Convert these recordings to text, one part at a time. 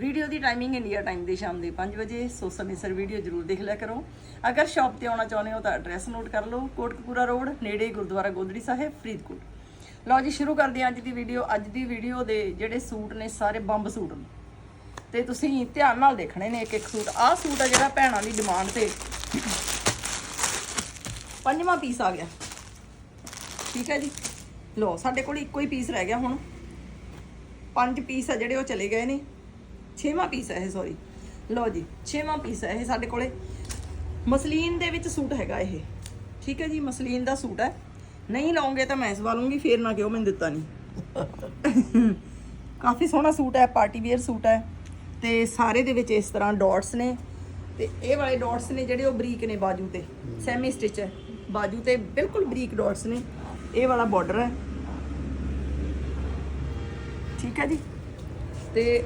Video ਦੀ timing India time ਦੇ, ਸ਼ਾਮ ਦੇ 5 ਵਜੇ, ਸੋ ਸਮੇਂ ਸਿਰ ਵੀਡੀਓ ਜ਼ਰੂਰ ਦੇਖ ਲਿਆ ਕਰੋ। ਅਗਰ ਸ਼ਾਪ ਤੇ ਆਉਣਾ ਚਾਹੁੰਦੇ ਹੋ ਤਾਂ ਐਡਰੈਸ ਨੋਟ ਕਰ ਲਓ, ਕੋਟਕਪੂਰਾ ਰੋਡ ਨੇੜੇ ਗੁਰਦੁਆਰਾ ਗੋਦੜੀ ਸਾਹਿਬ, ਫਰੀਦਕੋਟ। ਲਓ ਜੀ, ਸ਼ੁਰੂ ਕਰਦੇ ਹਾਂ ਅੱਜ ਦੀ ਵੀਡੀਓ ਅੱਜ ਦੀ ਵੀਡੀਓ ਦੇ ਜਿਹੜੇ ਸੂਟ ਨੇ, ਸਾਰੇ ਬੰਬ ਸੂਟ ਨੇ। ਤੇ ਤੁਸੀਂ ਧਿਆਨ ਨਾਲ ਦੇਖਣੇ ਨੇ ਇੱਕ ਇੱਕ ਸੂਟ। ਆਹ ਸੂਟ ਆ ਜਿਹੜਾ ਭੈਣਾਂ ਦੀ ਡਿਮਾਂਡ ਤੇ ਪੰਜਵਾਂ ਪੀਸ ਆ ਗਿਆ। ਠੀਕ ਹੈ ਜੀ? ਲੋ ਸਾਡੇ ਕੋਲ ਇੱਕੋ ਹੀ ਪੀਸ ਰਹਿ ਗਿਆ ਹੁਣ। ਪੰਜ ਪੀਸ ਆ ਜਿਹੜੇ ਉਹ ਚਲੇ ਗਏ ਨੇ। ਛੇਵਾਂ ਪੀਸ ਹੈ ਇਹ ਸੌਰੀ ਲਓ ਜੀ, ਛੇਵਾਂ ਪੀਸ ਹੈ ਇਹ ਸਾਡੇ ਕੋਲੇ। ਮਸਲੀਨ ਦੇ ਵਿੱਚ ਸੂਟ ਹੈਗਾ ਇਹ। ਠੀਕ ਹੈ ਜੀ, ਮਸਲੀਨ ਦਾ ਸੂਟ ਹੈ। ਨਹੀਂ ਲਾਉਂਗੇ ਤਾਂ ਮੈਂ ਸਵਾ ਲੂੰਗੀ ਫੇਰ ਨਾ ਕਿਉਂ ਮੈਨੂੰ ਦਿੱਤਾ ਨਹੀਂ। ਕਾਫੀ ਸੋਹਣਾ ਸੂਟ ਹੈ, ਪਾਰਟੀ ਵੇਅਰ ਸੂਟ ਹੈ। ਤੇ ਸਾਰੇ ਦੇ ਵਿੱਚ ਇਸ ਤਰ੍ਹਾਂ ਡਾਟਸ ਨੇ। ਤੇ ਇਹ ਵਾਲੇ ਡਾਟਸ ਨੇ ਜਿਹੜੇ ਉਹ ਬਰੀਕ ਨੇ ਬਾਜੂ ਤੇ। ਸੈਮੀ ਸਟਿਚ ਹੈ। ਬਾਜੂ ਤੇ ਬਿਲਕੁਲ ਬਰੀਕ ਡਾਟਸ ਨੇ। ਇਹ ਵਾਲਾ ਬਾਰਡਰ ਹੈ। ਠੀਕ ਹੈ ਜੀ। ਤੇ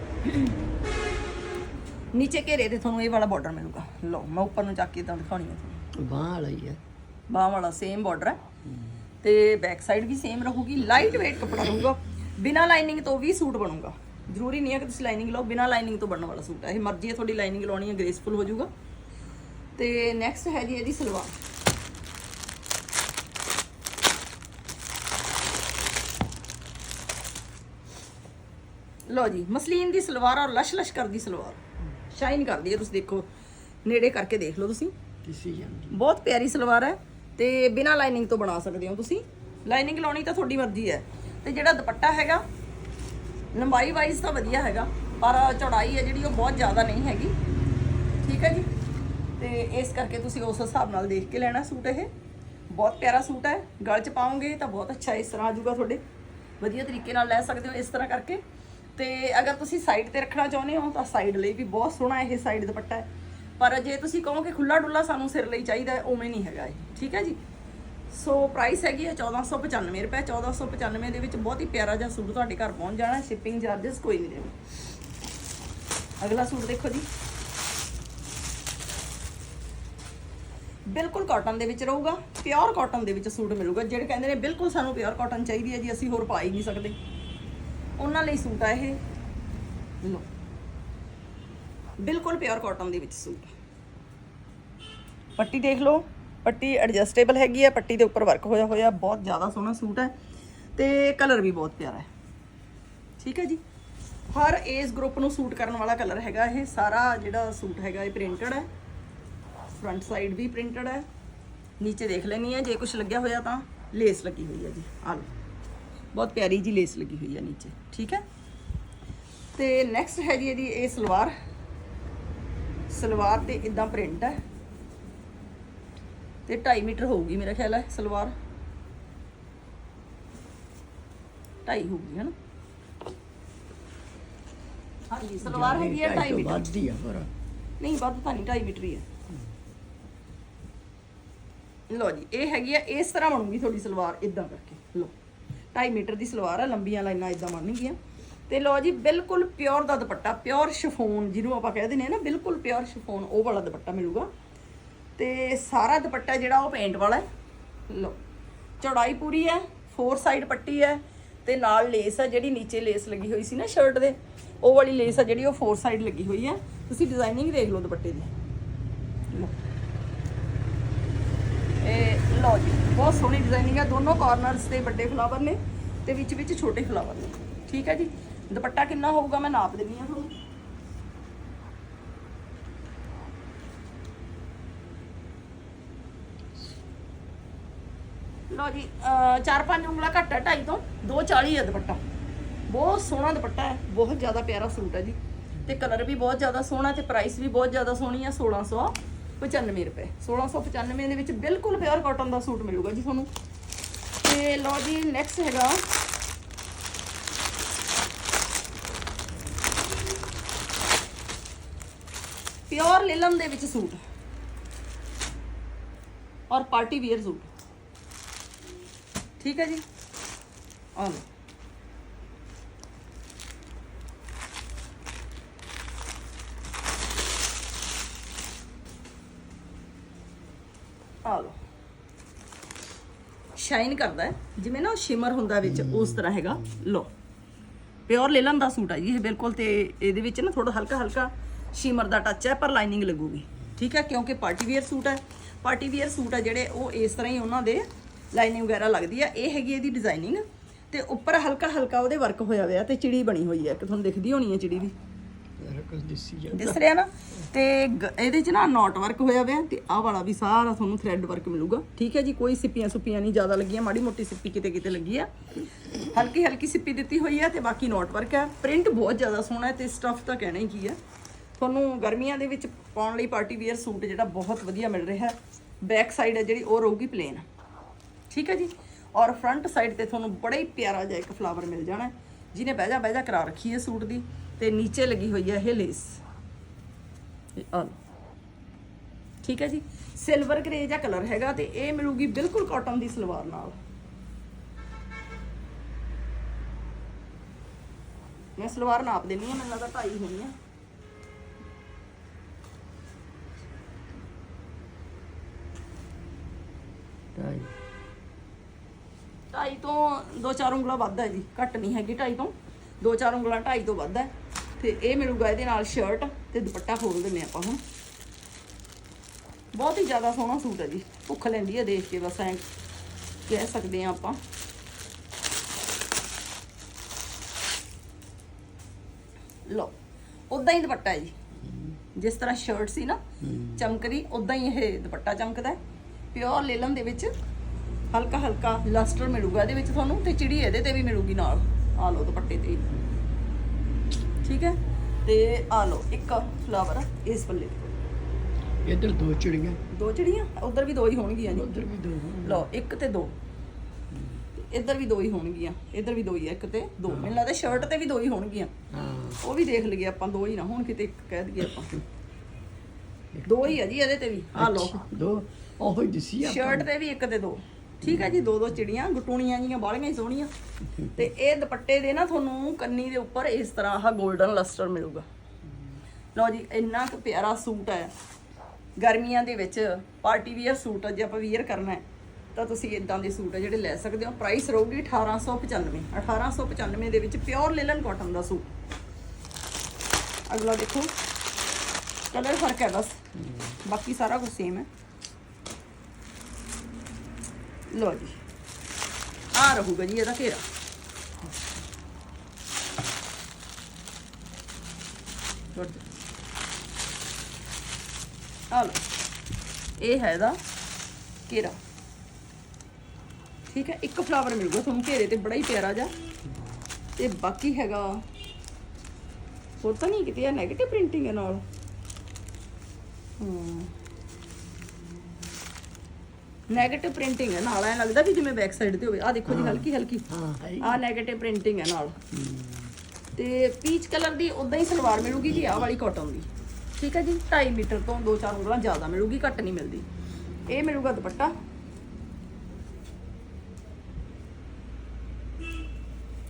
ਨੀਚੇ ਘੇਰੇ ਤੇ ਤੁਹਾਨੂੰ ਇਹ ਵਾਲਾ ਬਾਰਡਰ ਮਿਲੂਗਾ। ਲਓ ਮੈਂ ਉੱਪਰ ਨੂੰ ਚੱਕ ਕੇ ਤਾਂ ਦਿਖਾਉਣੀ ਹੈ ਤੁਹਾਨੂੰ। ਬਾਂਹ ਵਾਲਾ ਹੀ ਹੈ ਬਾਹ ਵਾਲਾ ਸੇਮ ਬਾਰਡਰ ਹੈ ਤੇ ਬੈਕ ਸਾਈਡ ਵੀ ਸੇਮ ਰਹੂਗੀ ਲਾਈਟ weight ਕੱਪੜਾ ਰਹੂਗਾ। ਬਿਨਾ ਲਾਈਨਿੰਗ ਤੋਂ ਵੀ ਸੂਟ ਬਣੂਗਾ। ਜ਼ਰੂਰੀ ਨਹੀਂ ਹੈ ਕਿ ਤੁਸੀਂ ਲਾਈਨਿੰਗ ਲਓ ਬਿਨਾ ਲਾਈਨਿੰਗ ਤੋਂ ਬਣਨ ਵਾਲਾ ਸੂਟ ਹੈ ਇਹ ਮਰਜ਼ੀ ਹੈ ਤੁਹਾਡੀ ਲਾਈਨਿੰਗ ਲਾਉਣੀ ਹੈ ਗ੍ਰੇਸਫੁਲ ਹੋ ਜਾਊਗਾ। ਤੇ ਨੈਕਸਟ ਹੈ ਜੀ ਇਹਦੀ ਸਲਵਾਰ। ਲਓ ਜੀ ਮਸਲੀਨ ਦੀ ਸਲਵਾਰ ਔਰ ਲਸ਼ ਲਸ਼ ਕਰਦੀ ਸਲਵਾਰ। ਸ਼ਾਈਨ ਕਰਦੀ ਹੈ ਤੁਸੀਂ ਦੇਖੋ। ਨੇੜੇ ਕਰਕੇ ਦੇਖ ਲਓ ਤੁਸੀਂ। ਕਿਸੇ ਜਾਂਦੀ ਬਹੁਤ ਪਿਆਰੀ ਸਲਵਾਰ ਹੈ ਤੇ ਬਿਨਾ ਲਾਈਨਿੰਗ ਤੋਂ ਬਣਾ ਸਕਦੇ ਹੋ ਤੁਸੀਂ। ਲਾਈਨਿੰਗ ਲਾਉਣੀ ਤਾਂ ਤੁਹਾਡੀ ਮਰਜ਼ੀ ਹੈ। ਤੇ ਜਿਹੜਾ ਦੁਪੱਟਾ ਹੈਗਾ ਲੰਬਾਈ ਵਾਈਜ਼ ਤਾਂ ਵਧੀਆ ਹੈਗਾ ਪਰ ਚੌੜਾਈ ਹੈ ਜਿਹੜੀ ਉਹ ਬਹੁਤ ਜ਼ਿਆਦਾ ਨਹੀਂ ਹੈਗੀ। ਠੀਕ ਹੈ ਜੀ? ਤੇ ਇਸ ਕਰਕੇ ਤੁਸੀਂ ਉਸ ਹਿਸਾਬ ਨਾਲ ਦੇਖ ਕੇ ਲੈਣਾ ਸੂਟ ਇਹ। ਬਹੁਤ ਪਿਆਰਾ ਸੂਟ ਹੈ। ਗਲ 'ਚ ਪਾਓਗੇ ਤਾਂ ਬਹੁਤ ਅੱਛਾ ਇਸ ਤਰ੍ਹਾਂ ਆ ਜਾਊਗਾ ਤੁਹਾਡੇ। ਵਧੀਆ ਤਰੀਕੇ ਨਾਲ ਲੈ ਸਕਦੇ ਹੋ ਇਸ ਤਰ੍ਹਾਂ ਕਰਕੇ। ਤੇ ਅਗਰ ਤੁਸੀਂ ਸਾਈਡ ਤੇ ਰੱਖਣਾ ਚਾਹੁੰਦੇ ਹੋ ਤਾਂ ਸਾਈਡ ਲਈ ਵੀ ਬਹੁਤ ਸੋਹਣਾ ਇਹ ਸਾਈਡ ਦੁਪੱਟਾ ਹੈ। ਪਰ ਜੇ ਤੁਸੀਂ ਕਹੋ ਕਿ ਖੁੱਲਾ ਡੁੱਲਾ ਸਾਨੂੰ ਸਿਰ ਲਈ ਚਾਹੀਦਾ ਉਵੇਂ ਨਹੀਂ ਹੈਗਾ ਇਹ। ਠੀਕ ਹੈ ਜੀ? ਸੋ ਪ੍ਰਾਈਸ ਹੈਗੀ ਹੈ 1495 ਰੁਪਏ। 1495 ਦੇ ਵਿੱਚ ਬਹੁਤ ਹੀ ਪਿਆਰਾ ਜਿਹਾ ਸੂਟ ਤੁਹਾਡੇ ਘਰ ਪਹੁੰਚ ਜਾਣਾ ਸ਼ਿਪਿੰਗ ਚਾਰजेस ਕੋਈ ਨਹੀਂ ਦੇਣਾ। ਅਗਲਾ ਸੂਟ ਦੇਖੋ ਜੀ। ਬਿਲਕੁਲ ਕਾਟਨ ਦੇ ਵਿੱਚ ਰਹੂਗਾ ਪਿਓਰ ਕਾਟਨ ਦੇ ਵਿੱਚ ਸੂਟ ਮਿਲੂਗਾ। ਜਿਹੜੇ ਕਹਿੰਦੇ ਨੇ ਬਿਲਕੁਲ ਸਾਨੂੰ ਪਿਓਰ ਕਾਟਨ ਚਾਹੀਦੀ ਹੈ ਜੀ, ਅਸੀਂ ਹੋਰ ਪਾ ਹੀ ਨਹੀਂ ਸਕਦੇ। ਉਹਨਾਂ ਲਈ ਸੂਟ ਆ ਇਹ। ਲੋ ਬਿਲਕੁਲ ਪਿਓਰ ਕਾਟਨ ਦੇ ਵਿੱਚ ਸੂਟ। ਪੱਟੀ ਦੇਖ ਲਓ। ਪੱਟੀ ਐਡਜਸਟੇਬਲ ਹੈਗੀ ਹੈ ਪੱਟੀ ਦੇ ਉੱਪਰ ਵਰਕ ਹੋਇਆ ਹੋਇਆ, ਬਹੁਤ ਜ਼ਿਆਦਾ ਸੋਹਣਾ ਸੂਟ ਹੈ ਤੇ ਕਲਰ ਵੀ ਬਹੁਤ ਪਿਆਰਾ ਹੈ। ਠੀਕ ਹੈ ਜੀ? ਹਰ ਏਜ ਗਰੁੱਪ ਨੂੰ ਸੂਟ ਕਰਨ ਵਾਲਾ ਕਲਰ ਹੈਗਾ ਇਹ। ਸਾਰਾ ਜਿਹੜਾ ਸੂਟ ਹੈਗਾ ਇਹ ਪ੍ਰਿੰਟਡ ਹੈ। ਫਰੰਟ ਸਾਈਡ ਵੀ ਪ੍ਰਿੰਟਡ ਹੈ। ਨੀਚੇ ਦੇਖ ਲੈਣੀ ਹੈ, ਜੇ ਕੁਝ ਲੱਗਿਆ ਹੋਇਆ ਤਾਂ ਲੇਸ ਲੱਗੀ ਹੋਈ ਹੈ ਜੀ। ਆ ਲਓ। ਬਹੁਤ ਪਿਆਰੀ ਜੀ ਲੇਸ ਲੱਗੀ ਹੋਈ ਹੈ ਨੀਚੇ ਠੀਕ ਹੈ? ਤੇ ਨੈਕਸਟ ਹੈ ਜੀ ਇਹਦੀ ਇਹ ਸਲਵਾਰ। ਸਲਵਾਰ ਤੇ ਇਦਾਂ ਪ੍ਰਿੰਟ ਹੈ। ਤੇ 2.5 ਮੀਟਰ ਹੋਊਗੀ ਮੇਰਾ ਖਿਆਲ ਹੈ ਸਲਵਾਰ। 2.5 ਹੋਊਗੀ ਹਨਾ ਹਾਂਜੀ ਸਲਵਾਰ ਹੈਗੀ ਹੈ 2.5 ਮੀਟਰ। ਵੱਧਦੀ ਆ ਪਰ। ਨਹੀਂ ਵੱਧ ਤਾਂ ਨਹੀਂ 2.5 ਮੀਟਰ ਹੀ ਹੈ। ਲੋ ਜੀ ਇਹ ਹੈਗੀ ਆ ਇਸ ਤਰ੍ਹਾਂ ਬਣੂਗੀ ਤੁਹਾਡੀ ਸਲਵਾਰ ਇਦਾਂ ਕਰਕੇ। ਲੋ 2.5 ਮੀਟਰ ਦੀ ਸਲਵਾਰ ਆ, ਲੰਬੀਆਂ ਲਾਈਨਾਂ ਇਦਾਂ ਬਣਨਗੀਆਂ ਤੇ ਲੋ ਜੀ, ਬਿਲਕੁਲ ਪਿਓਰ ਦਾ ਦੁਪੱਟਾ ਪਿਓਰ ਸ਼ਿਫੋਨ ਜਿਹਨੂੰ ਆਪਾਂ ਕਹਿ ਦਿੰਦੇ ਆ ਨਾ, ਬਿਲਕੁਲ ਪਿਓਰ ਸ਼ਿਫੋਨ ਉਹ ਵਾਲਾ ਦੁਪੱਟਾ ਮਿਲੂਗਾ। ਤੇ ਸਾਰਾ ਦੁਪੱਟਾ ਜਿਹੜਾ ਉਹ ਪੇਂਟ ਵਾਲਾ ਹੈ। ਲੋ ਚੌੜਾਈ ਪੂਰੀ ਹੈ ਫੋਰ ਸਾਈਡ ਪੱਟੀ ਹੈ, ਤੇ ਨਾਲ ਲੇਸ ਆ ਜਿਹੜੀ ਨੀਚੇ ਲੇਸ ਲੱਗੀ ਹੋਈ ਸੀ ਨਾ ਸ਼ਰਟ ਦੇ, ਉਹ ਵਾਲੀ ਲੇਸ ਆ ਜਿਹੜੀ ਉਹ ਫੋਰ ਸਾਈਡ ਲੱਗੀ ਹੋਈ ਹੈ। ਤੁਸੀਂ ਡਿਜ਼ਾਈਨਿੰਗ ਦੇਖ ਲਓ ਦੁਪੱਟੇ ਦੀ। ਲਓ। ਇਹ ਲਓ ਜੀ, ਬਹੁਤ ਸੋਹਣੀ ਡਿਜ਼ਾਈਨਿੰਗ ਹੈ। ਦੋਨੋਂ ਕਾਰਨਰਸ ਤੇ ਵੱਡੇ ਫਲਾਵਰ ਨੇ ਤੇ ਵਿੱਚ ਵਿੱਚ ਛੋਟੇ ਫਲਾਵਰ ਨੇ। ਠੀਕ ਹੈ ਜੀ? ਦੁਪੱਟਾ ਕਿੰਨਾ ਹੋਊਗਾ ਮੈਂ ਨਾਪ ਦਿੰਨੀ ਆ ਤੁਹਾਨੂੰ। ਲਓ ਜੀ, ਅਹ ਚਾਰ ਪੰਜ ਉਂਗਲਾ ਘੱਟ ਹੈ, ਢਾਈ ਤੋਂ। 240 ਹੈ ਦੁਪੱਟਾ। ਬਹੁਤ ਸੋਹਣਾ ਦੁਪੱਟਾ ਹੈ। ਬਹੁਤ ਜ਼ਿਆਦਾ ਪਿਆਰਾ ਸੂਟ ਹੈ ਜੀ। ਤੇ ਕਲਰ ਵੀ ਬਹੁਤ ਜ਼ਿਆਦਾ ਸੋਹਣਾ ਤੇ ਪ੍ਰਾਈਸ ਵੀ ਬਹੁਤ ਜ਼ਿਆਦਾ ਸੋਹਣੀ ਹੈ 1695 ਰੁਪਏ 1695 ਦੇ ਵਿੱਚ ਬਿਲਕੁਲ ਪਿਓਰ ਕਾਟਨ ਦਾ ਸੂਟ ਮਿਲੂਗਾ ਜੀ ਤੁਹਾਨੂੰ। ਤੇ ਲਓ ਜੀ ਨੈਕਸਟ ਹੈਗਾ। ਪਿਓਰ ਲਿਲਨ ਦੇ ਵਿੱਚ ਸੂਟ। ਔਰ ਪਾਰਟੀ ਵੇਅਰ ਸੂਟ। ਠੀਕ ਹੈ ਜੀ? ਆ ਲਓ ਆ ਲਓ ਸ਼ਾਈਨ ਕਰਦਾ ਜਿਵੇਂ ਨਾ ਸ਼ਿਮਰ ਹੁੰਦਾ ਵਿੱਚ, ਉਸ ਤਰ੍ਹਾਂ ਹੈਗਾ। ਲੋ ਪਿਓਰ ਲੇਲਨ ਦਾ ਸੂਟ ਆ ਜੀ, ਇਹ ਬਿਲਕੁਲ ਤੇ ਇਹਦੇ ਵਿੱਚ ਨਾ ਥੋੜਾ ਹਲਕਾ ਹਲਕਾ ਸ਼ਿਮਰ ਦਾ ਟੱਚ ਹੈ, ਪਰ ਲਾਈਨਿੰਗ ਲੱਗੂਗੀ। ਠੀਕ ਹੈ, ਕਿਉਂਕਿ ਪਾਰਟੀ ਵੇਅਰ ਸੂਟ ਹੈ। ਪਾਰਟੀ ਵੇਅਰ ਸੂਟ ਆ ਜਿਹੜੇ, ਉਹ ਇਸ ਤਰ੍ਹਾਂ ਹੀ ਉਹਨਾਂ ਦੇ ਲਾਈਨਿੰਗ ਵਗੈਰਾ ਲੱਗਦੀ ਆ। ਇਹ ਹੈਗੀ ਇਹਦੀ ਡਿਜ਼ਾਈਨਿੰਗ ਤੇ ਉੱਪਰ ਹਲਕਾ ਹਲਕਾ ਉਹਦੇ ਵਰਕ ਹੋਇਆ ਹੋਇਆ ਤੇ ਚਿੜੀ ਬਣੀ ਹੋਈ ਹੈ ਕਿ ਤੁਹਾਨੂੰ ਦਿਖਦੀ ਹੋਣੀ ਹੈ ਚਿੜੀ ਵੀ ਕੁਝ ਦਿਸੀ ਜਾ ਦਿਸ ਰਿਹਾ ਨਾ? ਤੇ ਗ- ਇਹਦੇ ਚ ਨਾ ਨੋਟ ਵਰਕ ਹੋਇਆ ਹੋਇਆ ਤੇ ਆਹ ਵਾਲਾ ਵੀ ਸਾਰਾ ਤੁਹਾਨੂੰ ਥ੍ਰੈਡ ਵਰਕ ਮਿਲੂਗਾ। ਠੀਕ ਹੈ ਜੀ ਕੋਈ ਸਿੱਪੀਆਂ ਸੁੱਪੀਆਂ ਨਹੀਂ ਜ਼ਿਆਦਾ ਲੱਗੀਆਂ ਮਾੜੀ ਮੋਟੀ ਸਿੱਪੀ ਕਿਤੇ ਕਿਤੇ ਲੱਗੀ ਆ। ਹਲਕੀ ਹਲਕੀ ਸਿੱਪੀ ਦਿੱਤੀ ਹੋਈ ਹੈ ਤੇ ਬਾਕੀ ਨੋਟ ਵਰਕ ਹੈ ਪ੍ਰਿੰਟ ਬਹੁਤ ਜ਼ਿਆਦਾ ਸੋਹਣਾ ਹੈ ਤੇ ਸਟਫ ਤਾਂ ਕਹਿਣਾ ਹੀ ਕੀ ਹੈ ਤੁਹਾਨੂੰ ਗਰਮੀਆਂ ਦੇ ਵਿੱਚ ਪਾਉਣ ਲਈ ਪਾਰਟੀ ਵੇਅਰ ਸੂਟ ਜਿਹੜਾ ਬਹੁਤ ਵਧੀਆ ਮਿਲ ਰਿਹਾ। ਹੈ ਬੈਕ ਸਾਈਡ ਹੈ ਜਿਹੜੀ ਉਹ ਰਹੂਗੀ ਪਲੇਨ ਠੀਕ ਹੈ ਜੀ? ਔਰ ਫਰੰਟ ਸਾਈਡ ਤੇ ਤੁਹਾਨੂੰ ਬੜਾ ਹੀ ਪਿਆਰਾ ਜਿਹਾ ਇੱਕ ਫਲਾਵਰ ਮਿਲ ਜਾਣਾ। ਹੈ, ਜਿਹਨੇ ਬਹਿਜਾ ਬਹਿਜਾ ਕਰਾ ਰੱਖੀ ਹੈ ਸੂਟ ਦੀ। ਤੇ ਨੀਚੇ ਲੱਗੀ ਹੋਈ ਹੈ ਇਹ ਲੇਸ ਲਓ। ਠੀਕ ਹੈ ਜੀ? ਸਿਲਵਰ ਗ੍ਰੇ ਜਿਹਾ ਕਲਰ ਹੈਗਾ ਤੇ ਇਹ ਮਿਲੂਗੀ ਬਿਲਕੁਲ ਕਾਟਨ ਦੀ ਸਲਵਾਰ ਨਾਲ। ਮੈਂ ਸਲਵਾਰ ਨਾਪ ਦੇਣੀ ਆ ਮੈਨੂੰ ਲੱਗਦਾ ਢਾਈ ਹੋਣੀ ਆ। ਢਾਈ ਤੋਂ ਦੋ ਚਾਰ ਉਂਗਲਾਂ ਵੱਧ ਹੈ ਜੀ ਘੱਟ ਨਹੀਂ ਹੈਗੀ ਢਾਈ ਤੋਂ। ਦੋ ਚਾਰ ਉਂਗਲਾਂ ਢਾਈ ਤੋਂ ਵੱਧ ਹੈ। ਤੇ ਇਹ ਮਿਲੂਗਾ ਇਹਦੇ ਨਾਲ ਸ਼ਰਟ ਤੇ ਦੁਪੱਟਾ ਖੋਲ ਦਿੰਨੇ ਆਪਾਂ ਹੁਣ। ਬਹੁਤ ਹੀ ਜ਼ਿਆਦਾ ਸੋਹਣਾ ਸੂਟ ਹੈ ਜੀ, ਭੁੱਖ ਲੈਂਦੀ ਹੈ ਦੇਖ ਕੇ ਬਸ ਐਂ ਕਹਿ ਸਕਦੇ ਆ ਆਪਾਂ। ਲਓ ਉਦਾਂ ਹੀ ਦੁਪੱਟਾ ਹੈ ਜੀ। ਜਿਸ ਤਰ੍ਹਾਂ ਸ਼ਰਟ ਸੀ ਨਾ, ਚਮਕਦੀ ਉਦਾਂ ਹੀ ਇਹ ਦੁਪੱਟਾ ਚਮਕਦਾ ਹੈ। ਪਿਓਰ ਲੇਲਨ ਦੇ ਵਿੱਚ ਹਲਕਾ ਹਲਕਾ ਲਸਟਰ ਮਿਲੂਗਾ ਇਹਦੇ ਵਿੱਚ ਤੁਹਾਨੂੰ ਤੇ ਚਿੜੀ ਇਹਦੇ ਤੇ ਵੀ ਮਿਲੂਗੀ ਨਾਲ। ਆ ਲਓ ਦੁਪੱਟੇ ਤੇ। ਠੀਕ ਹੈ? ਤੇ ਆ ਲਓ ਇੱਕ ਫਲਾਵਰ ਇਸ ਪੱਲੇ ਇੱਧਰ ਦੋ ਚਿੜੀਆਂ। ਦੋ ਚਿੜੀਆਂ? ਉਧਰ ਵੀ ਦੋ ਹੀ ਹੋਣਗੀਆਂ ਜੀ। ਉੱਧਰ ਵੀ ਦੋ। ਲਓ ਇੱਕ ਤੇ ਦੋ। ਇੱਧਰ ਵੀ ਦੋ ਹੀ ਹੋਣਗੀਆਂ। ਇੱਧਰ ਵੀ ਦੋ ਹੀ ਆ ਇੱਕ ਤੇ ਦੋ। ਮੈਨੂੰ ਲੱਗਦਾ ਸ਼ਰਟ ਤੇ ਵੀ ਦੋ ਹੀ ਹੋਣਗੀਆਂ। ਹਾਂ। ਉਹ ਵੀ ਦੇਖ ਲਈਏ ਆਪਾਂ ਦੋ ਹੀ ਨਾ ਹੁਣ ਕਿਤੇ ਇੱਕ ਕਹਿ ਦਈਏ ਆਪਾਂ। ਦੋ ਹੀ ਆ ਜੀ ਇਹਦੇ ਤੇ ਵੀ। ਆ ਲਓ। ਦੋ। ਉਹ ਹੀ ਦਿਸੀ ਆ ਸ਼ਰਟ ਤੇ ਵੀ ਇੱਕ ਤੇ ਦੋ। ਠੀਕ ਹੈ ਜੀ, ਦੋ ਦੋ ਚਿੜੀਆਂ, ਗਟੂਣੀਆਂ ਜੀਆਂ ਬਾਲੀਆਂ ਹੀ ਸੋਹਣੀਆਂ। ਤੇ ਇਹ ਦੁਪੱਟੇ ਦੇ ਨਾ ਤੁਹਾਨੂੰ ਕੰਨੀ ਦੇ ਉੱਪਰ ਇਸ ਤਰ੍ਹਾਂ ਆਹ 골ਡਨ ਲਸਟਰ ਮਿਲੂਗਾ। ਲਓ ਜੀ, ਇੰਨਾ ਕੁ ਪਿਆਰਾ ਸੂਟ ਹੈ। ਗਰਮੀਆਂ ਦੇ ਵਿੱਚ ਪਾਰਟੀ ਵੀਅਰ ਸੂਟ ਜੇ ਆਪਾਂ ਵੀਅਰ ਕਰਨਾ ਹੈ, ਤਾਂ ਤੁਸੀਂ ਇਦਾਂ ਦੇ ਸੂਟ ਆ ਜਿਹੜੇ ਲੈ ਸਕਦੇ ਹੋ। ਪ੍ਰਾਈਸ ਰਹੂਗੀ 1895 1895 ਦੇ ਵਿੱਚ ਪਿਓਰ ਲਿਲਨ ਕਾਟਨ ਦਾ ਸੂਟ। ਅਗਲਾ ਦੇਖੋ ਕਲਰ ਫ਼ਰਕ ਹੈ ਬਸ। ਬਾਕੀ ਸਾਰਾ ਕੁਝ ਸੇਮ ਹੈ। ਲੋ ਜੀ। ਆ ਰਹੂਗਾ ਜੀ ਇਹਦਾ ਘੇਰਾ। ਗੁੱਡ ਆ ਲਓ। ਇਹ ਹੈ ਇਹਦਾ ਘੇਰਾ। ਠੀਕ ਹੈ, ਇੱਕ ਫਲਾਵਰ ਮਿਲੂਗਾ ਤੁਹਾਨੂੰ ਘੇਰੇ ਤੇ, ਬੜਾ ਹੀ ਪਿਆਰਾ ਜਿਹਾ। ਤੇ ਬਾਕੀ ਹੈਗਾ, ਹੋਰ ਤਾਂ ਨਹੀਂ ਕਿਤੇ ਇਹ 네ਗੇਟਿਵ ਪ੍ਰਿੰਟਿੰਗ ਹੈ ਨਾਲ। ਹੂੰ। 네ਗੇਟਿਵ ਪ੍ਰਿੰਟਿੰਗ ਹੈ ਨਾਲ ਐ ਲੱਗਦਾ ਵੀ ਜਿਵੇਂ ਬੈਕ ਸਾਈਡ ਤੇ ਹੋਵੇ। ਆ ਦੇਖੋ ਜੀ ਹਲਕੀ ਹਲਕੀ। ਹਾਂ ਆ 네ਗੇਟਿਵ ਪ੍ਰਿੰਟਿੰਗ ਹੈ ਨਾਲ। ਤੇ ਪੀਚ ਕਲਰ ਦੀ ਉਦਾਂ ਹੀ ਸਲਵਾਰ ਮਿਲੂਗੀ ਜੀ ਆਹ ਵਾਲੀ ਕਾਟਨ ਦੀ। ਠੀਕ ਹੈ ਜੀ 2.5 ਮੀਟਰ ਤੋਂ 2-4 ਉਂਗਲਾਂ ਜ਼ਿਆਦਾ ਮਿਲੂਗੀ ਘੱਟ ਨਹੀਂ ਮਿਲਦੀ। ਇਹ ਮਿਲੂਗਾ ਦੁਪੱਟਾ।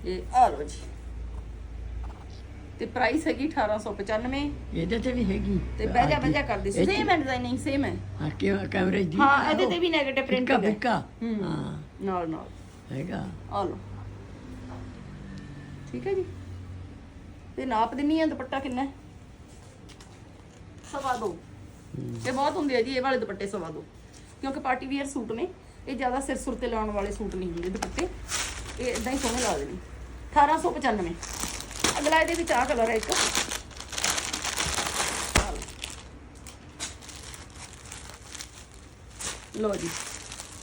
ਇਹ ਆ ਲਓ ਜੀ। ਤੇ ਪ੍ਰਾਈਸ ਹੈਗੀ 1895 ਇਹਦੇ ਤੇ ਵੀ ਹੈਗੀ। ਤੇ ਬਹਿਜਾ ਬਹਿਜਾ ਕਰਦੀ ਸੀ। ਸੇਮ ਹੈ ਡਿਜ਼ਾਈਨਿੰਗ ਸੇਮ ਹੈ। ਹਾਂ ਕਿਉਂ ਕੈਮਰੇ ਦੀ? ਹਾਂ ਇਹਦੇ ਤੇ ਵੀ 네ਗੇਟਿਵ ਫਿੱਕਾ ਪ੍ਰਿੰਟਿੰਗ ਹੈ। ਹੂੰ। ਨਾਲ ਨਾਲ। ਹੈਗਾ। ਆ ਲਓ। ਠੀਕ ਹੈ ਜੀ। ਤੇ ਨਾਪ ਦਿੰਨੀ ਆ ਦੁਪੱਟਾ ਕਿੰਨਾ ਸਵਾ ਦੋ। ਇਹ ਬਹੁਤ ਹੁੰਦੇ ਆ ਜੀ ਇਹ ਵਾਲੇ ਦੁਪੱਟੇ ਸਵਾ ਦੋ। ਕਿਉਂਕਿ ਪਾਰਟੀ ਵੀਅਰ ਸੂਟ ਨੇ। ਇਹ ਜ਼ਿਆਦਾ ਸਿਰ ਸੁਰ ਤੇ ਲਾਉਣ ਵਾਲੇ ਸੂਟ ਨਹੀਂ ਹੁੰਦੇ ਦੁਪੱਟੇ। ਇਹ ਇਦਾਂ ਹੀ ਸੋਹਣੇ ਲੱਗਦੇ ਨੇ। 1895 ਅਗਲਾ ਇਹਦੇ ਵਿੱਚ ਆ ਕਲਰ ਹੈ ਇੱਕ। ਆਹ ਲਓ। ਜੀ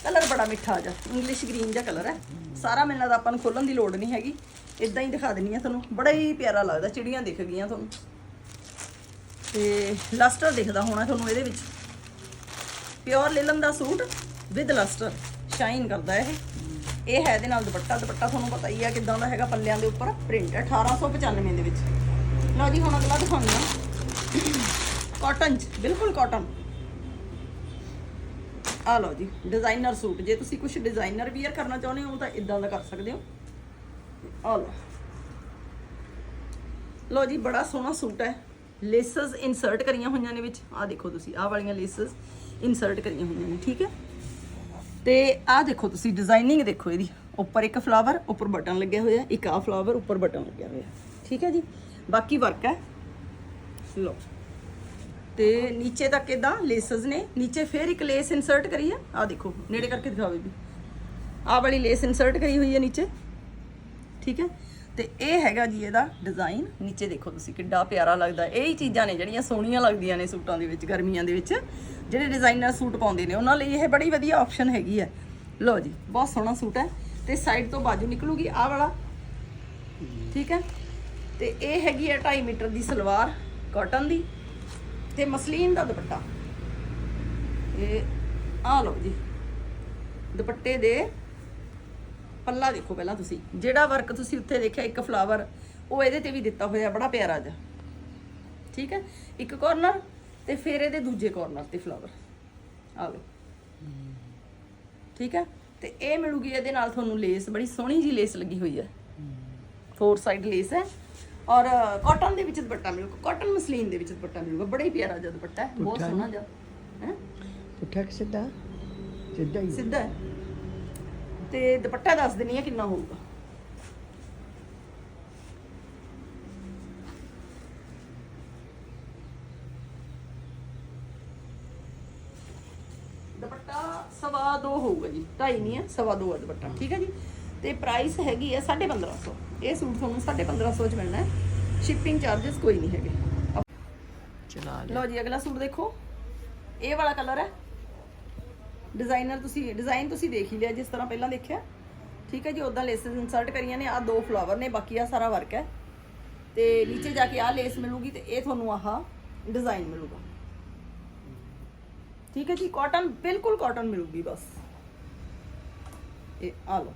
ਕਲਰ ਬੜਾ ਮਿੱਠਾ ਜਾ ਇੰਗਲਿਸ਼ ਗ੍ਰੀਨ ਜਿਹਾ ਕਲਰ ਹੈ। ਸਾਰਾ ਮੈਨੂੰ ਲੱਗਦਾ ਆਪਾਂ ਨੂੰ ਖੋਲਣ ਦੀ ਲੋੜ ਨਹੀਂ ਹੈਗੀ। ਇਦਾਂ ਹੀ ਦਿਖਾ ਦਿੰਨੀ ਆ ਤੁਹਾਨੂੰ। ਬੜਾ ਹੀ ਪਿਆਰਾ ਲੱਗਦਾ, ਚਿੜੀਆਂ ਦਿਖ ਗਈਆਂ ਤੁਹਾਨੂੰ। ਤੇ ਲਸਟਰ ਦਿਖਦਾ ਹੋਣਾ ਤੁਹਾਨੂੰ ਇਹਦੇ ਵਿੱਚ। ਪਿਓਰ ਲਿਲਨ ਦਾ ਸੂਟ ਵਿਦ ਲਸਟਰ ਸ਼ਾਈਨ ਕਰਦਾ ਇਹ। ਇਹ ਹੈ ਇਹਦੇ ਨਾਲ ਦੁਪੱਟਾ ਦੁਪੱਟਾ ਤੁਹਾਨੂੰ ਪਤਾ ਹੀ ਆ ਕਿਦਾਂ ਦਾ ਹੈਗਾ ਪੱਲਿਆਂ ਦੇ ਉੱਪਰ ਪ੍ਰਿੰਟ 1895 ਦੇ ਵਿੱਚ। ਲਓ ਜੀ, ਹੁਣ ਅਗਲਾ ਦਿਖਾਉਂਦੇ ਹਾਂ। ਕਾਟਨ ਚ, ਬਿਲਕੁਲ ਕਾਟਨ ਆ ਲਓ ਜੀ ਡਿਜ਼ਾਈਨਰ ਸੂਟ। ਜੇ ਤੁਸੀਂ ਕੁਝ ਡਿਜ਼ਾਈਨਰ ਵੀਅਰ ਕਰਨਾ ਚਾਹੁੰਦੇ ਹੋ, ਤਾਂ ਇਦਾਂ ਦਾ ਕਰ ਸਕਦੇ ਹੋ। ਆ ਲਓ। ਲਓ ਜੀ, ਬੜਾ ਸੋਹਣਾ ਸੂਟ ਹੈ। ਲੇਸਸ ਇਨਸਰਟ ਕਰੀਆਂ ਹੋਈਆਂ ਨੇ ਵਿੱਚ। ਆ ਦੇਖੋ ਤੁਸੀਂ, ਆਹ ਵਾਲੀਆਂ ਲੇਸਸ ਇਨਸਰਟ ਕਰੀਆਂ ਹੋਈਆਂ ਨੇ, ਠੀਕ ਹੈ? ਤੇ ਆਹ ਦੇਖੋ ਤੁਸੀਂ ਡਿਜ਼ਾਈਨਿੰਗ ਦੇਖੋ ਇਹਦੀ। ਉੱਪਰ ਇੱਕ ਫਲਾਵਰ ਉੱਪਰ ਬਟਨ ਲੱਗਿਆ ਹੋਇਆ ਇੱਕ ਆਹ ਫਲਾਵਰ ਉੱਪਰ ਬਟਨ ਲੱਗਿਆ ਹੋਇਆ ਠੀਕ ਹੈ ਜੀ? ਬਾਕੀ ਵਰਕ ਹੈ। ਲਓ। ਤੇ ਨੀਚੇ ਤੱਕ ਇਦਾਂ ਲੇਸਸ ਨੇ। ਨੀਚੇ ਫੇਰ ਇੱਕ ਲੇਸ ਇਨਸਰਟ ਕਰੀ ਹੈ। ਆਹ ਦੇਖੋ, ਨੇੜੇ ਕਰਕੇ ਦਿਖਾਵੇ ਵੀ ਆਹ ਵਾਲੀ ਲੇਸ ਇਨਸਰਟ ਕਰੀ ਹੋਈ ਹੈ ਨੀਚੇ। ਠੀਕ ਹੈ? ਤੇ ਇਹ ਹੈਗਾ ਜੀ ਇਹਦਾ ਡਿਜ਼ਾਈਨ ਨੀਚੇ ਦੇਖੋ ਤੁਸੀਂ, ਕਿੱਡਾ ਪਿਆਰਾ ਲੱਗਦਾ। ਇਹ ਹੀ ਚੀਜ਼ਾਂ ਨੇ ਜਿਹੜੀਆਂ ਸੋਹਣੀਆਂ ਲੱਗਦੀਆਂ ਨੇ ਸੂਟਾਂ ਦੇ ਵਿੱਚ, ਗਰਮੀਆਂ ਦੇ ਵਿੱਚ। ਜਿਹੜੇ ਡਿਜ਼ਾਈਨਰ ਸੂਟ ਪਾਉਂਦੇ ਨੇ, ਉਹਨਾਂ ਲਈ ਇਹ ਬੜੀ ਵਧੀਆ ਆਪਸ਼ਨ ਹੈਗੀ ਹੈ। ਲਓ ਜੀ, ਬਹੁਤ ਸੋਹਣਾ ਸੂਟ ਹੈ। ਤੇ ਸਾਈਡ ਤੋਂ ਬਾਜੂ ਨਿਕਲੂਗੀ ਆਹ ਵਾਲਾ। ਠੀਕ ਹੈ? ਤੇ ਇਹ ਹੈਗੀ ਹੈ 2.5 ਮੀਟਰ ਦੀ ਸਲਵਾਰ ਕਾਟਨ ਦੀ। ਤੇ ਮਸਲੀਨ ਦਾ ਦੁਪੱਟਾ। ਇਹ ਆ ਲਓ ਜੀ। ਦੁਪੱਟੇ ਦੇ ਪੱਲਾ ਦੇਖੋ ਪਹਿਲਾਂ ਤੁਸੀਂ। ਜਿਹੜਾ ਵਰਕ ਤੁਸੀਂ ਉੱਥੇ ਦੇਖਿਆ ਇੱਕ ਫਲਾਵਰ ਉਹ ਇਹਦੇ ਤੇ ਵੀ ਦਿੱਤਾ ਹੋਇਆ ਬੜਾ ਪਿਆਰਾ ਜਿਹਾ। ਠੀਕ ਹੈ? ਇੱਕ ਕਾਰਨਰ ਤੇ ਫਿਰ ਇਹਦੇ ਦੂਜੇ ਕਾਰਨਰ ਤੇ ਫਲਾਵਰ ਆ ਲਓ। ਠੀਕ ਹੈ? ਤੇ ਇਹ ਮਿਲੂਗੀ ਇਹਦੇ ਨਾਲ ਤੁਹਾਨੂੰ ਲੇਸ ਬੜੀ ਸੋਹਣੀ ਜੀ ਲੇਸ ਲੱਗੀ ਹੋਈ ਹੈ। ਫੋਰ ਸਾਈਡ ਲੇਸ ਹੈ। ਔਰ ਕਾਟਨ ਦੇ ਵਿੱਚ ਦੁਪੱਟਾ ਮਿਲੂਗਾ। ਕਾਟਨ ਮਸਲੀਨ ਦੇ ਵਿੱਚ ਦੁਪੱਟਾ ਮਿਲੂਗਾ। ਬੜਾ ਹੀ ਪਿਆਰਾ ਜਿਹਾ ਦੁਪੱਟਾ ਹੈ। ਬਹੁਤ ਸੋਹਣਾ ਜਿਹਾ। ਹੈ? ਪੁੱਠਾ ਕਿ ਸਿੱਧਾ? ਸਿੱਧਾ ਹੀ। ਸਿੱਧਾ ਹੈ। ਤੇ ਦੁਪੱਟਾ ਦੱਸ ਦਿੰਨੀ ਆ ਕਿੰਨਾ ਹੋਊਗਾ। ਦੁਪੱਟਾ ਸਵਾ ਦੋ ਹੋਊਗਾ ਜੀ ਢਾਈ ਨਹੀਂ ਹੈ ਸਵਾ ਦੋ ਹੈ ਦੁਪੱਟਾ ਠੀਕ ਹੈ ਜੀ? ਤੇ ਪ੍ਰਾਈਸ ਹੈਗੀ ਹੈ 1550 ਇਹ ਸੂਟ ਤੁਹਾਨੂੰ 1550 ਚ ਮਿਲਣਾ ਹੈ। ਸ਼ਿਪਿੰਗ ਚਾਰजेस ਕੋਈ ਨਹੀਂ ਹੈਗੇ। ਚਲਾ ਲਓ ਜੀ ਅਗਲਾ ਸੂਟ ਦੇਖੋ। ਇਹ ਵਾਲਾ ਕਲਰ ਹੈ। ਡਿਜ਼ਾਈਨਰ ਤੁਸੀਂ ਡਿਜ਼ਾਈਨ ਤੁਸੀਂ ਦੇਖ ਹੀ ਲਿਆ ਜਿਸ ਤਰ੍ਹਾਂ ਪਹਿਲਾਂ ਦੇਖਿਆ। ਠੀਕ ਹੈ ਜੀ ਉਦਾਂ ਲੇਸਸ ਇਨਸਰਟ ਕਰੀਆਂ ਨੇ ਆ ਦੋ ਫਲਾਵਰ ਨੇ ਬਾਕੀ ਆ ਸਾਰਾ ਵਰਕ ਹੈ। ਤੇ ਨੀਚੇ ਜਾ ਕੇ ਆ ਲੇਸ ਮਿਲੂਗੀ ਤੇ ਇਹ ਤੁਹਾਨੂੰ ਆਹ ਡਿਜ਼ਾਈਨ ਮਿਲੂਗਾ। ਠੀਕ ਹੈ ਜੀ ਕਾਟਨ ਬਿਲਕੁਲ ਕਾਟਨ ਮਿਲੂਗੀ ਬਸ। ਇਹ ਆ ਲਓ।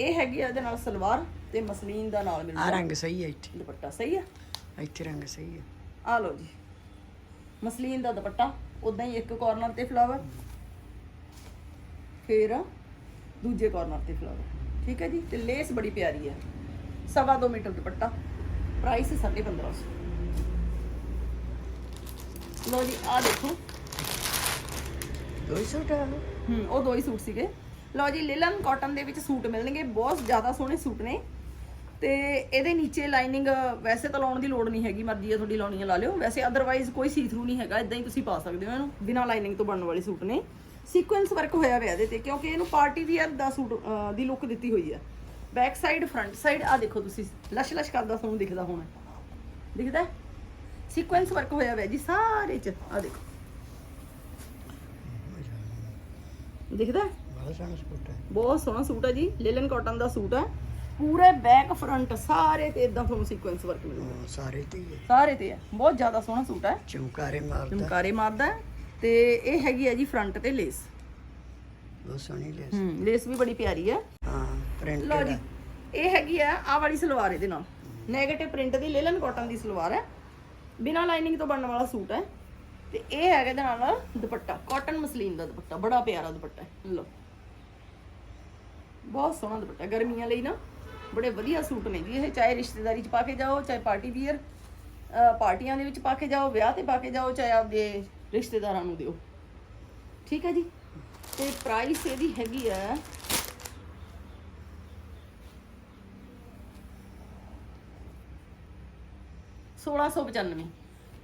ਇਹ ਹੈਗੀ ਆ ਇਹਦੇ ਨਾਲ ਸਲਵਾਰ ਤੇ ਮਸਲੀਨ ਦਾ ਨਾਲ ਆ ਮਿਲੂਗਾ ਰੰਗ ਸਹੀ ਹੈ ਇੱਥੇ। ਦੁਪੱਟਾ ਸਹੀ ਹੈ? ਇੱਥੇ ਰੰਗ ਸਹੀ ਹੈ। ਆ ਲਓ ਜੀ। ਮਸਲੀਨ ਦਾ ਦੁਪੱਟਾ ਉਦਾਂ ਹੀ ਇੱਕ ਕਾਰਨਰ ਤੇ ਫਲਾਵਰ ਫਿਰ ਦੂਜੇ ਕਾਰਨਰ ਤੇ ਫਲਾਵਰ ਠੀਕ ਹੈ ਜੀ? ਤੇ ਲੇਸ ਬੜੀ ਪਿਆਰੀ ਹੈ। ਸਵਾ ਦੋ ਮੀਟਰ ਦੁਪੱਟਾ। ਪ੍ਰਾਈਸ 1550 ਲਓ ਜੀ ਆ ਦੇਖੋ। ਦੋ ਹੀ ਸੂਟ ਆ। ਹੂੰ ਉਹ ਦੋ ਹੀ ਸੂਟ ਸੀਗੇ। ਲਓ ਜੀ ਲਿਲਨ ਕਾਟਨ ਦੇ ਵਿੱਚ ਸੂਟ ਮਿਲਣਗੇ। ਬਹੁਤ ਜ਼ਿਆਦਾ ਸੋਹਣੇ ਸੂਟ ਨੇ। ਤੇ ਇਹਦੇ ਨੀਚੇ ਲਾਈਨਿੰਗ ਵੈਸੇ ਤਾਂ ਲਾਉਣ ਦੀ ਲੋੜ ਨਹੀਂ ਹੈਗੀ। ਮਰਜ਼ੀ ਹੈ ਤੁਹਾਡੀ ਲਾਉਣੀ ਹੈ ਲਾ ਲਿਓ। ਵੈਸੇ ਅਦਰਵਾਈਜ਼ ਕੋਈ ਸੀ ਥਰੂ ਨਹੀਂ ਹੈਗਾ। ਇਦਾਂ ਹੀ ਤੁਸੀਂ ਪਾ ਸਕਦੇ ਹੋ ਇਹਨੂੰ। ਬਿਨਾਂ ਲਾਈਨਿੰਗ ਤੋਂ ਬਣਨ ਵਾਲੇ ਸੂਟ ਨੇ। ਸੀਕੁਐਂਸ ਵਰਕ ਹੋਇਆ ਹੋਇਆ ਇਹਦੇ ਤੇ ਕਿਉਂਕਿ ਇਹਨੂੰ ਪਾਰਟੀ ਵੀਅਰ ਦਾ ਸੂਟ ਦੀ ਲੁੱਕ ਦਿੱਤੀ ਹੋਈ ਹੈ। ਬੈਕ ਸਾਈਡ ਫਰੰਟ ਸਾਈਡ ਆ ਦੇਖੋ ਤੁਸੀਂ ਲਸ਼ ਲਸ਼ ਕਰਦਾ ਤੁਹਾਨੂੰ ਦਿਖਦਾ ਹੋਣਾ। ਦਿਖਦਾ? ਸੀਕੁਐਂਸ ਵਰਕ ਹੋਇਆ ਹੋਇਆ ਜੀ ਸਾਰੇ ਚ ਆ ਦੇਖੋ। ਦਿਖਦਾ? ਬਹੁਤ ਸੋਹਣਾ ਸੂਟ ਹੈ ਜੀ ਲਿਲਨ ਕਾਟਨ ਦਾ ਸੂਟ ਹੈ। ਪੂਰੇ ਬੈਕ ਫਰੰਟ ਸਾਰੇ ਤੇ ਇਦਾਂ ਤੁਹਾਨੂੰ ਸੀਕੁਐਂਸ ਵਰਕ ਮਿਲੂਗਾ। ਸਾਰੇ ਤੇ ਸਾਰੇ ਤੇ ਹੈ ਬਹੁਤ ਜ਼ਿਆਦਾ ਸੋਹਣਾ ਸੂਟ ਹੈ। ਚਮਕਾਰੇ ਮਾਰਦਾ। ਚਮਕਾਰੇ ਮਾਰਦਾ ਤੇ ਇਹ ਹੈਗੀ ਹੈ ਜੀ ਫਰੰਟ ਤੇ ਲੇਸ ਬਹੁਤ ਸੋਹਣੀ ਲੈਸ ਹੂੰ ਲੇਸ ਵੀ ਬੜੀ ਪਿਆਰੀ ਹੈ ਹਾਂ ਪ੍ਰਿੰਟ ਲਓ ਜੀ ਇਹ ਹੈਗੀ ਆ ਆਹ ਵਾਲੀ ਸਲਵਾਰ ਇਹਦੇ ਨਾਲ। 네ਗੇਟਿਵ ਪ੍ਰਿੰਟ ਦੀ ਲਿਲਨ ਕਾਟਨ ਦੀ ਸਲਵਾਰ ਹੈ ਬਿਨਾਂ ਲਾਈਨਿੰਗ ਤੋਂ ਬਣਨ ਵਾਲਾ ਸੂਟ ਹੈ ਤੇ ਇਹ ਹੈਗਾ ਇਹਦੇ ਨਾਲ ਦੁਪੱਟਾ ਕਾਟਨ ਮਸਲੀਨ ਦਾ ਦੁਪੱਟਾ ਬੜਾ ਪਿਆਰਾ ਦੁਪੱਟਾ ਹੈ। ਲਓ। ਬਹੁਤ ਸੋਹਣਾ ਦੁਪੱਟਾ ਗਰਮੀਆਂ ਲਈ ਨਾ ਬੜੇ ਵਧੀਆ ਸੂਟ ਨੇ ਜੀ ਇਹ। ਚਾਹੇ ਰਿਸ਼ਤੇਦਾਰੀ 'ਚ ਪਾ ਕੇ ਜਾਓ ਚਾਹੇ ਪਾਰਟੀ ਵੀਅਰ ਪਾਰਟੀਆਂ ਦੇ ਵਿੱਚ ਪਾ ਕੇ ਜਾਓ ਵਿਆਹ ਤੇ ਪਾ ਕੇ ਜਾਓ ਚਾਹੇ ਆਪਦੇ ਰਿਸ਼ਤੇਦਾਰਾਂ ਨੂੰ ਦਿਓ। ਠੀਕ ਹੈ ਜੀ? ਤੇ ਪ੍ਰਾਈਸ ਇਹਦੀ ਹੈਗੀ ਹੈ। ਸੋਲਾਂ ਸੌ ਪਚਾਨਵੇਂ।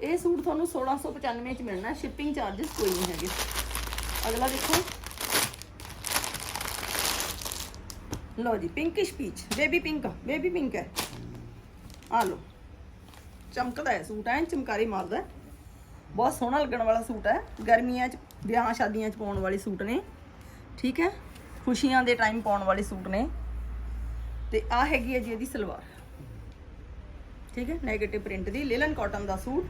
ਇਹ ਸੂਟ ਤੁਹਾਨੂੰ 1695 ਚ ਮਿਲਣਾ ਸ਼ਿਪਿੰਗ ਚਾਰजेस ਕੋਈ ਨਹੀਂ ਹੈਗੇ। ਅਗਲਾ ਦੇਖੋ। ਲਓ ਜੀ pinkish peach baby pink baby pink ਹੈ। ਆ ਲਓ। ਚਮਕਦਾ ਹੈ ਸੂਟ, ਐ ਚਮਕਾਰੀ ਮਾਰਦਾ ਹੈ। ਬਹੁਤ ਸੋਹਣਾ ਲੱਗਣ ਵਾਲਾ ਸੂਟ ਹੈ। ਗਰਮੀਆਂ 'ਚ, ਵਿਆਹ ਸ਼ਾਦੀਆਂ 'ਚ ਪਾਉਣ ਵਾਲੇ ਸੂਟ ਨੇ। ਠੀਕ ਹੈ? ਖੁਸ਼ੀਆਂ ਦੇ ਟਾਈਮ ਪਾਉਣ ਵਾਲੇ ਸੂਟ ਨੇ। ਤੇ ਆ ਹੈਗੀ ਹੈ ਜੀ ਇਹਦੀ ਸਲਵਾਰ। ਠੀਕ ਹੈ? 네ਗੇਟਿਵ ਪ੍ਰਿੰਟ ਦੀ। ਲਿਲਨ ਕਾਟਨ ਦਾ ਸੂਟ।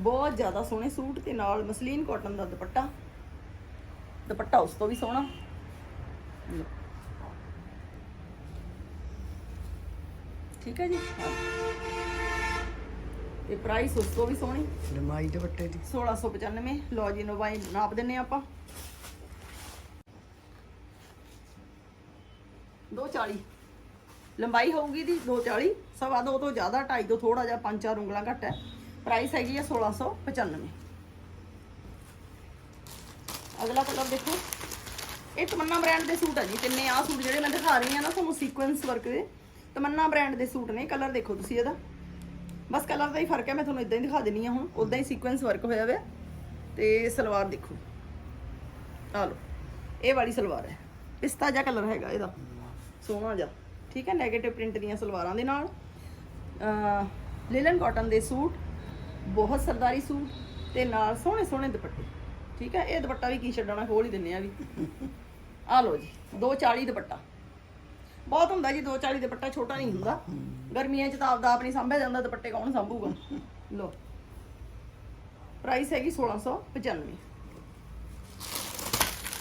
ਬਹੁਤ ਜ਼ਿਆਦਾ ਸੋਹਣੇ ਸੂਟ ਤੇ ਨਾਲ ਮਸਲੀਨ ਕਾਟਨ ਦਾ ਦੁਪੱਟਾ। ਦੁਪੱਟਾ ਉਸ ਤੋਂ ਵੀ ਸੋਹਣਾ। ਠੀਕ ਹੈ ਜੀ? ਤੇ ਪ੍ਰਾਈਸ ਉਸ ਤੋਂ ਵੀ ਸੋਹਣੀ। ਲੰਮਾਈ ਦੁਪੱਟੇ ਦੀ। 1695 ਲਓ ਜੀ ਨਵਾਈ ਨਾਪ ਦਿੰਨੇ ਆਪਾਂ। 240 ਲੰਬਾਈ ਹੋਊਗੀ ਦੀ 240 ਸਵਾ ਦੋ ਤੋਂ ਜ਼ਿਆਦਾ 2.5 ਤੋਂ ਥੋੜਾ ਜਿਹਾ 5-4 ਉਂਗਲਾਂ ਘੱਟ ਹੈ। ਪ੍ਰਾਈਸ ਹੈਗੀ ਹੈ 1695 ਅਗਲਾ ਕਲਰ ਦੇਖੋ। ਇਹ ਤਮੰਨਾ ਬ੍ਰਾਂਡ ਦੇ ਸੂਟ ਆ ਜੀ। ਤਿੰਨੇ ਆਹ ਸੂਟ ਜਿਹੜੇ ਮੈਂ ਦਿਖਾ ਰਹੀ ਹਾਂ ਨਾ ਤੁਹਾਨੂੰ ਸੀਕੁਐਂਸ ਵਰਕ ਦੇ। ਤਮੰਨਾ ਬ੍ਰਾਂਡ ਦੇ ਸੂਟ ਨੇ। ਕਲਰ ਦੇਖੋ ਤੁਸੀਂ ਇਹਦਾ। ਬਸ ਕਲਰ ਦਾ ਹੀ ਫ਼ਰਕ ਹੈ, ਮੈਂ ਤੁਹਾਨੂੰ ਇਦਾਂ ਹੀ ਦਿਖਾ ਦਿੰਨੀ ਆ ਹੁਣ ਉਦਾਂ ਹੀ ਸੀਕੁਐਂਸ ਵਰਕ ਹੋਇਆ ਹੋਇਆ ਤੇ ਸਲਵਾਰ ਦੇਖੋ। ਆ ਲਓ, ਇਹ ਵਾਲੀ ਸਲਵਾਰ ਹੈ। ਪਿਸਤਾ ਜਿਹਾ ਕਲਰ ਹੈਗਾ ਇਹਦਾ। ਸੋਹਣਾ ਜਿਹਾ। ਠੀਕ ਹੈ 네ਗੇਟਿਵ ਪ੍ਰਿੰਟ ਦੀਆਂ ਸਲਵਾਰਾਂ ਦੇ ਨਾਲ। ਲਿਲਨ ਕਾਟਨ ਦੇ ਸੂਟ, ਬਹੁਤ ਸਰਦਾਰੀ ਸੂਟ ਤੇ ਨਾਲ ਸੋਹਣੇ ਸੋਹਣੇ ਦੁਪੱਟੇ। ਠੀਕ ਹੈ, ਇਹ ਦੁਪੱਟਾ ਵੀ ਕੀ ਛੱਡਣਾ ਖੋਲ ਹੀ ਦਿੰਨੇ ਆ ਵੀ। ਆ ਲਓ ਜੀ 240 ਦੁਪੱਟਾ। ਬਹੁਤ ਹੁੰਦਾ ਜੀ 240 ਦੁਪੱਟਾ ਛੋਟਾ ਨਹੀਂ ਹੁੰਦਾ। ਗਰਮੀਆਂ 'ਚ ਤਾਂ ਆਪਦਾ ਆਪ ਆਪਣੀ ਸੰਭਿਆ ਜਾਂਦਾ ਦੁਪੱਟੇ ਕੌਣ ਸੰਭੂਗਾ। ਲਓ। ਪ੍ਰਾਈਸ ਹੈਗੀ 1695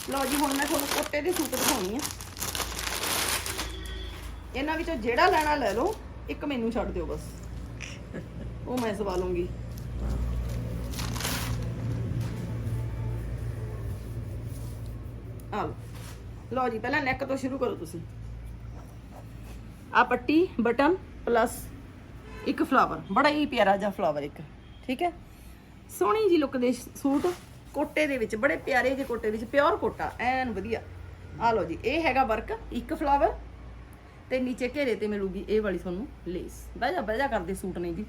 ਲਓ ਜੀ, ਹੁਣ ਮੈਂ ਤੁਹਾਨੂੰ ਕੋਟੇ ਦੇ ਸੂਟ ਦਿਖਾਉਣੀ ਆ। ਇਹਨਾਂ ਵਿੱਚੋਂ ਜਿਹੜਾ ਲੈਣਾ ਲੈ ਲਓ, ਇੱਕ ਮੈਨੂੰ ਛੱਡ ਦਿਓ ਬਸ। ਉਹ ਮੈਂ ਸਵਾ ਲੂੰਗੀ ਆ ਲਓ। ਜੀ, ਪਹਿਲਾਂ ਨੈਕ ਤੋਂ ਸ਼ੁਰੂ ਕਰੋ ਤੁਸੀਂ। ਆ ਪੱਟੀ ਬਟਨ ਪਲੱਸ ਇੱਕ ਫਲਾਵਰ ਬੜਾ ਹੀ ਪਿਆਰਾ ਜਿਹਾ ਫਲਾਵਰ ਇੱਕ ਠੀਕ ਹੈ? ਸੋਹਣੀ ਜੀ ਲੁੱਕ ਦੇ ਸੂਟ ਕੋਟੇ ਦੇ ਵਿੱਚ ਬੜੇ ਪਿਆਰੇ ਜਿਹੇ ਕੋਟੇ ਵਿੱਚ ਪਿਓਰ ਕੋਟਾ ਐਨ ਵਧੀਆ। ਆ ਲਓ ਜੀ ਇਹ ਹੈਗਾ ਵਰਕ ਇੱਕ ਫਲਾਵਰ ਤੇ ਨੀਚੇ ਘੇਰੇ ਤੇ ਮਿਲੂਗੀ ਇਹ ਵਾਲੀ ਤੁਹਾਨੂੰ ਲੇਸ ਬਹਿ ਜਾ ਬਹਿ ਜਾ ਕਰਦੇ ਸੂਟ ਨਹੀਂ ਜੀ।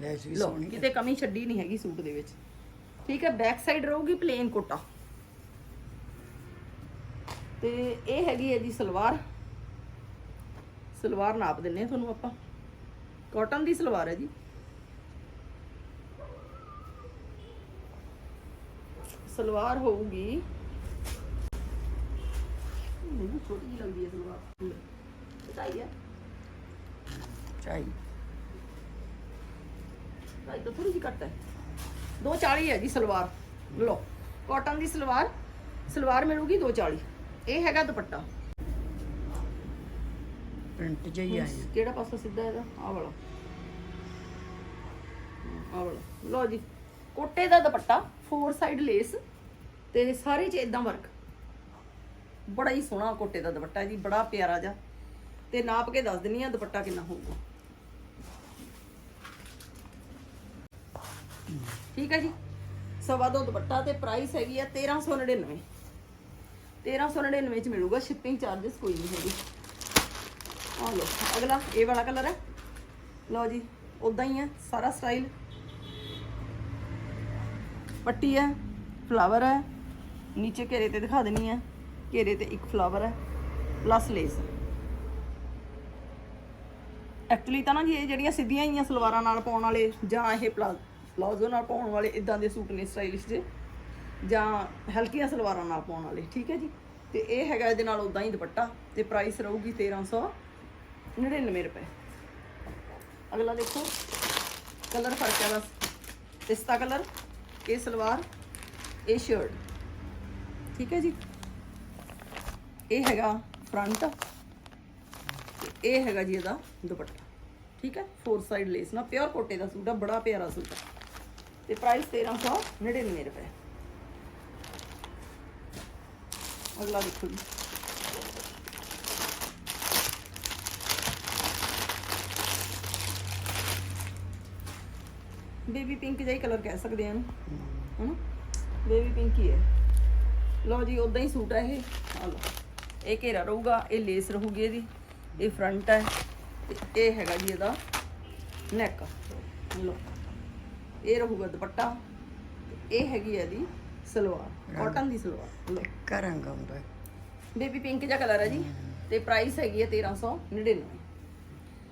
ਲੈਸ ਵੀ ਸੋਹਣੀ ਕਿਤੇ ਕਮੀ ਛੱਡੀ ਨਹੀਂ ਹੈਗੀ ਸੂਟ ਦੇ ਵਿੱਚ। ਠੀਕ ਹੈ ਬੈਕ ਸਾਈਡ ਰਹੂਗੀ ਪਲੇਨ ਕੋਟਾ। ਤੇ ਇਹ ਹੈਗੀ ਹੈ ਜੀ ਸਲਵਾਰ। ਸਲਵਾਰ ਨਾਪ ਦਿੰਨੇ ਆ ਤੁਹਾਨੂੰ ਆਪਾਂ। ਕਾਟਨ ਦੀ ਸਲਵਾਰ ਹੈ ਜੀ। ਸਲਵਾਰ ਹੋਊਗੀ। ਮੈਨੂੰ ਛੋਟੀ ਜਿਹੀ ਲੱਗਦੀ ਹੈ ਸਲਵਾਰ। ਸਹੀ ਹੈ? ਚਾਹੀ ਭਾਈ ਤਾਂ ਥੋੜੀ ਜਿਹੀ ਘੱਟ ਹੈ। 240 ਹੈ ਜੀ ਸਲਵਾਰ। ਲੋ ਕਾਟਨ ਦੀ ਸਲਵਾਰ। ਸਲਵਾਰ ਮਿਲੂਗੀ 240 ਇਹ ਹੈਗਾ ਦੁਪੱਟਾ। ਪ੍ਰਿੰਟ ਜਿਹੀ ਆਈ ਕਿਹੜਾ ਪਾਸਾ ਸਿੱਧਾ ਇਹਦਾ? ਆਹ ਵਾਲਾ। ਆਹ ਵਾਲਾ। ਲੋ ਜੀ ਕੋਟੇ ਦਾ ਦੁਪੱਟਾ ਫੋਰ ਸਾਈਡ ਲੇਸ ਤੇ ਸਾਰੇ ਚ ਇਦਾਂ ਵਰਕ ਬੜਾ ਹੀ ਸੋਹਣਾ ਕੋਟੇ ਦਾ ਦੁਪੱਟਾ ਜੀ ਬੜਾ ਪਿਆਰਾ ਜਿਹਾ। ਤੇ ਨਾਪ ਕੇ ਦੱਸ ਦਿੰਨੀ ਆ ਦੁਪੱਟਾ ਕਿੰਨਾ ਹੋਊਗਾ। ਠੀਕ ਹੈ ਜੀ? ਸਵਾ ਦੋ ਦੁਪੱਟਾ ਤੇ ਪ੍ਰਾਈਸ ਹੈਗੀ ਆ 1399 1399 ਚ ਮਿਲੂਗਾ ਸ਼ਿਪਿੰਗ ਚਾਰजेस ਕੋਈ ਨਹੀਂ ਹੈਗੀ। ਆ ਲਓ, ਅਗਲਾ, ਇਹ ਵਾਲਾ ਕਲਰ ਹੈ। ਲਓ ਜੀ ਉਦਾਂ ਹੀ ਹੈ, ਸਾਰਾ ਸਟਾਈਲ ਪੱਟੀ ਹੈ ਫਲਾਵਰ ਹੈ। ਨੀਚੇ ਘੇਰੇ ਤੇ ਦਿਖਾ ਦੇਣੀ ਹੈ, ਘੇਰੇ ਤੇ ਇੱਕ ਫਲਾਵਰ ਹੈ ਪਲੱਸ ਲੇਸ ਐਕਚੁਅਲੀ ਤਾਂ ਨਾ ਜੀ, ਇਹ ਜਿਹੜੀਆਂ ਸਿੱਧੀਆਂ ਸਿੱਧੀਆਂਹੀਆਂ ਸਲਵਾਰਾਂ ਨਾਲ ਪਾਉਣ ਵਾਲੇ, ਜਾਂ ਇਹ ਪਲਾ- ਪਲਾਜ਼ੋ ਨਾਲ ਪਾਉਣ ਵਾਲੇ ਇਦਾਂ ਦੇ ਸੂਟ ਨੇ ਸਟਾਈਲਿਸ਼ ਦੇ ਜਾਂ ਹਲਕੀਆਂ ਸਲਵਾਰਾਂ ਨਾਲ ਪਾਉਣ ਵਾਲੇ, ਠੀਕ ਹੈ ਜੀ? ਤੇ ਇਹ ਹੈਗਾ ਇਹਦੇ ਨਾਲ ਉਦਾਂ ਹੀ ਦੁਪੱਟਾ, ਤੇ ਪ੍ਰਾਈਸ ਰਹੂਗੀ 1399 ਰੁਪਏ। ਅਗਲਾ ਦੇਖੋ, ਕਲਰ ਫ਼ਰਕ ਹੈ ਬਸ। ਪਿਸਤਾ ਕਲਰ, ਇਹ ਸਲਵਾਰ, ਇਹ ਸ਼ਰਟ ਠੀਕ ਹੈ ਜੀ? ਇਹ ਹੈਗਾ ਫਰੰਟ ਇਹ ਹੈਗਾ ਜੀ ਇਹਦਾ ਦੁਪੱਟਾ। ਠੀਕ ਹੈ? ਫੋਰ ਸਾਈਡ ਲੇਸ ਨਾ ਪਿਓਰ ਕੋਟੇ ਦਾ ਸੂਟ ਆ, ਬੜਾ ਪਿਆਰਾ ਸੂਟ ਆ। ਤੇ ਪ੍ਰਾਈਸ 1399 ਰੁਪਏ। ਅਗਲਾ ਦੇਖੋ ਜੀ। ਬੇਬੀ ਪਿੰਕ ਜਿਹਾ ਹੀ ਕਲਰ ਕਹਿ ਸਕਦੇ ਆ ਇਹਨੂੰ ਹਨਾ? ਬੇਬੀ ਪਿੰਕ ਹੀ ਹੈ। ਲਓ ਜੀ ਉਦਾਂ ਹੀ ਸੂਟ ਹੈ ਇਹ। ਆ ਲਓ ਇਹ ਘੇਰਾ ਰਹੂਗਾ ਇਹ ਲੇਸ ਰਹੂਗੀ ਇਹਦੀ ਇਹ ਫਰੰਟ ਹੈ ਤੇ ਇਹ ਹੈਗਾ ਜੀ ਇਹਦਾ ਨੈਕ ਲਓ ਇਹ ਰਹੂਗਾ ਦੁਪੱਟਾ ਇਹ ਹੈਗੀ ਹੈ ਇਹਦੀ ਸਲਵਾਰ ਕਾਟਨ ਦੀ ਸਲਵਾਰ। ਲਓ। ਇੱਕ ਰੰਗ ਆਉਂਦਾ। ਬੇਬੀ ਪਿੰਕ ਜਿਹਾ ਕਲਰ ਹੈ ਜੀ ਤੇ ਪ੍ਰਾਈਸ ਹੈਗੀ ਹੈ 1399